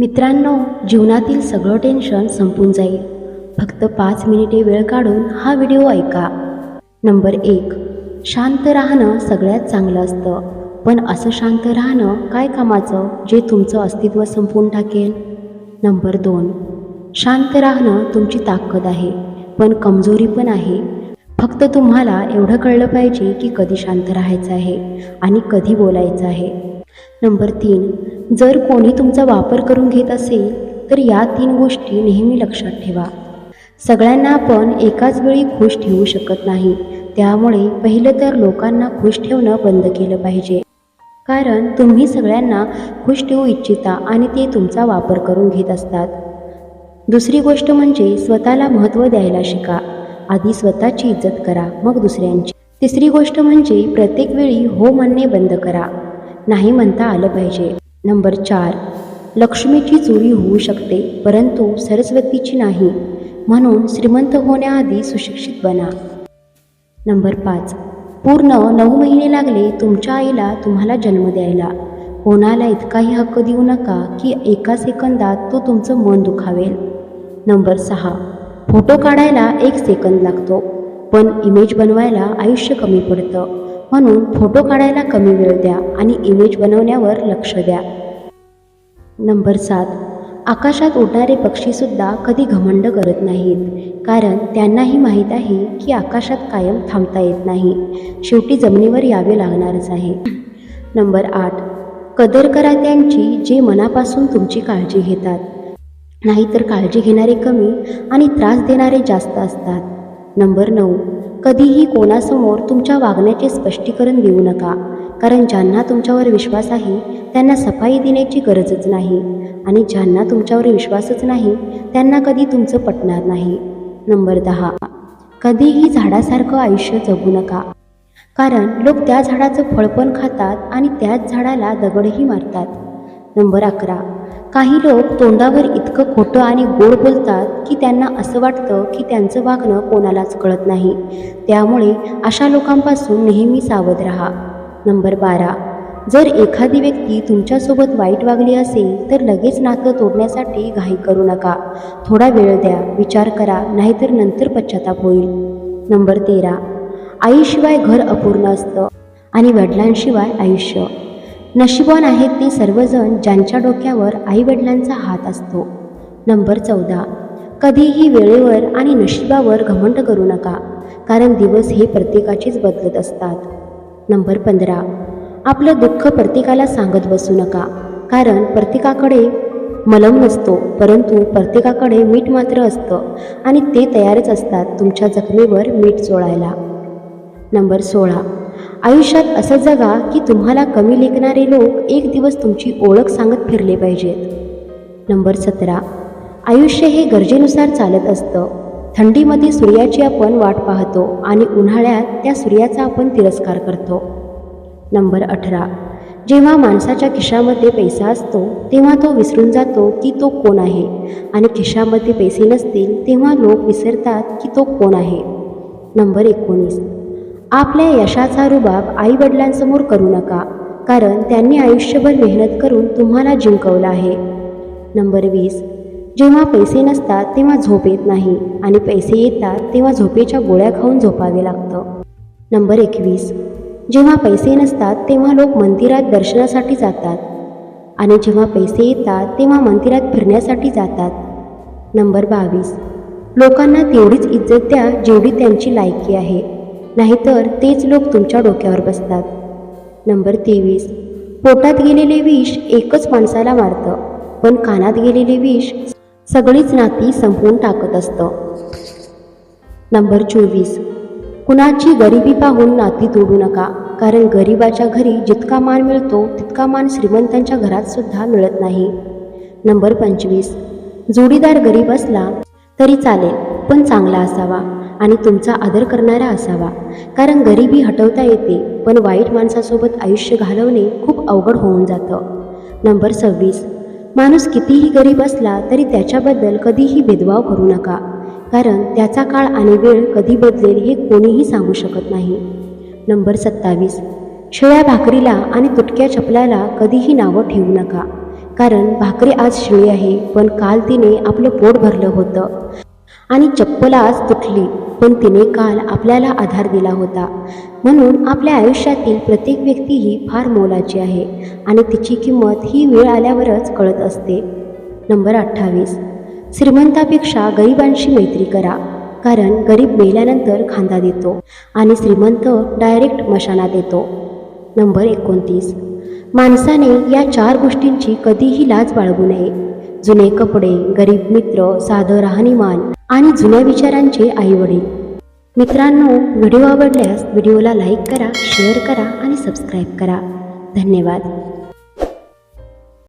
मित्रांनो जीवनातील सगळं टेन्शन संपून जाईल. फक्त पाच मिनिटे वेळ काढून हा व्हिडिओ ऐका. नंबर एक शांत राहणं सगळ्यात चांगलं असतं. पण असं शांत राहणं काय कामाचं जे तुमचं अस्तित्व संपवून टाकेल? नंबर दोन शांत राहणं तुमची ताकद आहे पण कमजोरी पण आहे. फक्त तुम्हाला एवढं कळलं पाहिजे की कधी शांत राहायचं आहे आणि कधी बोलायचं आहे. नंबर तीन जर कोणी तुमचा वापर करून घेत असेल तर या तीन गोष्टी नेहमी लक्षात ठेवा. सगळ्यांना आपण एकाच वेळी खुश ठेवू शकत नाही त्यामुळे पहिलं तर लोकांना खुश ठेवणं बंद केलं पाहिजे. कारण तुम्ही सगळ्यांना खुश ठेवू इच्छिता आणि ते तुमचा वापर करून घेत असतात. दुसरी गोष्ट म्हणजे स्वतःला महत्त्व द्यायला शिका. आधी स्वतःची इज्जत करा मग दुसऱ्यांची. तिसरी गोष्ट म्हणजे प्रत्येक वेळी हो म्हणणे बंद करा. नाही म्हणता आलं पाहिजे. नंबर चार लक्ष्मीची चोरी होऊ शकते परंतु सरस्वतीची नाही. म्हणून श्रीमंत होण्याआधी सुशिक्षित बना. नंबर पाच पूर्ण नऊ महिने लागले तुमच्या आईला तुम्हाला जन्म द्यायला. कोणाला इतकाही हक्क देऊ नका की एका सेकंदात तो तुमचं मन दुखावेल. नंबर सहा फोटो काढायला एक सेकंद लागतो पण इमेज बनवायला आयुष्य कमी पडतं. म्हणून फोटो काढायला कमी वेळ द्या आणि इमेज बनवण्यावर लक्ष द्या. नंबर सात. आकाशात उडणारे पक्षीसुद्धा कधी घमंड करत नाहीत कारण त्यांनाही माहीत आहे की आकाशात कायम थांबता येत नाही. शेवटी जमिनीवर यावे लागणारच आहे. नंबर आठ. कदर करा त्यांची जे मनापासून तुमची काळजी घेतात नाहीतर काळजी घेणारे कमी आणि त्रास देणारे जास्त असतात. नंबर नऊ. कधीही कोणासमोर तुमच्या वागण्याचे स्पष्टीकरण देऊ नका कारण ज्यांना तुमच्यावर विश्वास आहे त्यांना सफाई देण्याची गरजच नाही. आणि ज्यांना तुमच्यावर विश्वासच नाही त्यांना कधी तुमचं पटणार नाही. नंबर दहा. कधीही झाडासारखं आयुष्य जगू नका. कारण लोक त्या झाडाचं फळ पण खातात आणि त्याच झाडाला दगडही मारतात. नंबर अकरा. काही लोक तोंडावर इतकं खोटं आणि गोड बोलतात की त्यांना असं वाटतं की त्यांचं वागणं कोणालाच कळत नाही. त्यामुळे अशा लोकांपासून नेहमी सावध राहा. नंबर बारा. जर एखादी व्यक्ती तुमच्यासोबत वाईट वागली असेल तर लगेच नातं तोडण्यासाठी घाई करू नका. थोडा वेळ द्या विचार करा नाहीतर नंतर पश्चाताप होईल. नंबर तेरा. आईशिवाय घर अपूर्ण असतं आणि वडिलांशिवाय आयुष्य. नशिबान आहेत ते सर्वजण ज्यांच्या डोक्यावर आईवडिलांचा हात असतो. नंबर चौदा. कधीही वेळेवर आणि नशिबावर घमंड करू नका कारण दिवस हे प्रत्येकाचेच बदलत असतात. नंबर पंधरा. आपलं दुःख प्रत्येकाला सांगत बसू नका कारण प्रत्येकाकडे मलम नसतो परंतु प्रत्येकाकडे मीठ मात्र असतं आणि ते तयारच असतात तुमच्या जखमेवर मीठ चोळायला. नंबर सोळा. आयुष्यात असं जगा की तुम्हाला कमी लेखणारे लोक एक दिवस तुमची ओळख सांगत फिरले पाहिजेत. नंबर सतरा. आयुष्य हे गरजेनुसार चालत असतं. थंडीमध्ये सूर्याची आपण वाट पाहतो आणि उन्हाळ्यात त्या सूर्याचा आपण तिरस्कार करतो. नंबर अठरा. जेव्हा माणसाच्या खिशामध्ये पैसा असतो तेव्हा तो विसरून जातो की तो कोण आहे. आणि खिशामध्ये पैसे नसतील तेव्हा लोक विसरतात की तो कोण आहे. नंबर एकोणीस. आपल्या यशाचा रुबाब आईवडिलांसमोर करू नका कारण त्यांनी आयुष्यभर मेहनत करून तुम्हाला जिंकवलं आहे. नंबर वीस. जेव्हा पैसे नसतात तेव्हा झोप येत नाही आणि पैसे येतात तेव्हा झोपेच्या गोळ्या खाऊन झोपावे लागतं. नंबर एकवीस. जेव्हा पैसे नसतात तेव्हा लोक मंदिरात दर्शनासाठी जातात. आणि जेव्हा पैसे येतात तेव्हा मंदिरात फिरण्यासाठी जातात. नंबर बावीस. लोकांना तेवढीच इज्जत द्या जेवढी त्यांची लायकी आहे. नाहीतर तेच लोक तुमच्या डोक्यावर बसतात. नंबर तेवीस. पोटात गेलेले विष एकच माणसाला मारतं पण कानात गेलेले विष सगळीच नाती संपवून टाकत असतं. नंबर चोवीस. कुणाची गरिबी पाहून नाती तोडू नका कारण गरिबाच्या घरी जितका मान मिळतो तितका मान श्रीमंतांच्या घरात सुद्धा मिळत नाही. नंबर पंचवीस. जोडीदार गरीब असला तरी चालेल पण चांगला असावा. आणि तुमचा आदर करणारा असावा. कारण गरिबी हटवता येते पण वाईट माणसासोबत आयुष्य घालवणे खूप अवघड होऊन जातं. नंबर सव्वीस. माणूस कितीही गरीब असला तरी त्याच्याबद्दल कधीही भेदभाव करू नका. कारण त्याचा काळ आणि वेळ कधी बदलेल हे कोणीही सांगू शकत नाही. नंबर सत्तावीस. शिळ्या भाकरीला आणि तुटक्या चपलाला कधीही नावं ठेवू नका. कारण भाकरी आज शिळी आहे पण काल तिने आपलं पोट भरलं होतं. आणि चप्पल आज तुटली. पण तिने काल आपल्याला आधार दिला होता. म्हणून आपल्या आयुष्यातील प्रत्येक व्यक्ती ही फार मोलाची आहे आणि तिची किंमत ही वेळ आल्यावरच कळत असते. नंबर अठ्ठावीस. श्रीमंतापेक्षा गरिबांशी मैत्री करा कारण गरीब मेल्यानंतर खांदा देतो आणि श्रीमंत डायरेक्ट मशाना देतो. नंबर एकोणतीस. माणसाने या चार गोष्टींची कधीही लाज बाळगू नये. जुने कपडे गरीब मित्र साधं राहणीमान आणि जुन्या विचारांचे आईवडील. मित्रांनो व्हिडिओ आवडल्यास व्हिडिओला लाईक करा शेअर करा आणि सबस्क्राईब करा. धन्यवाद.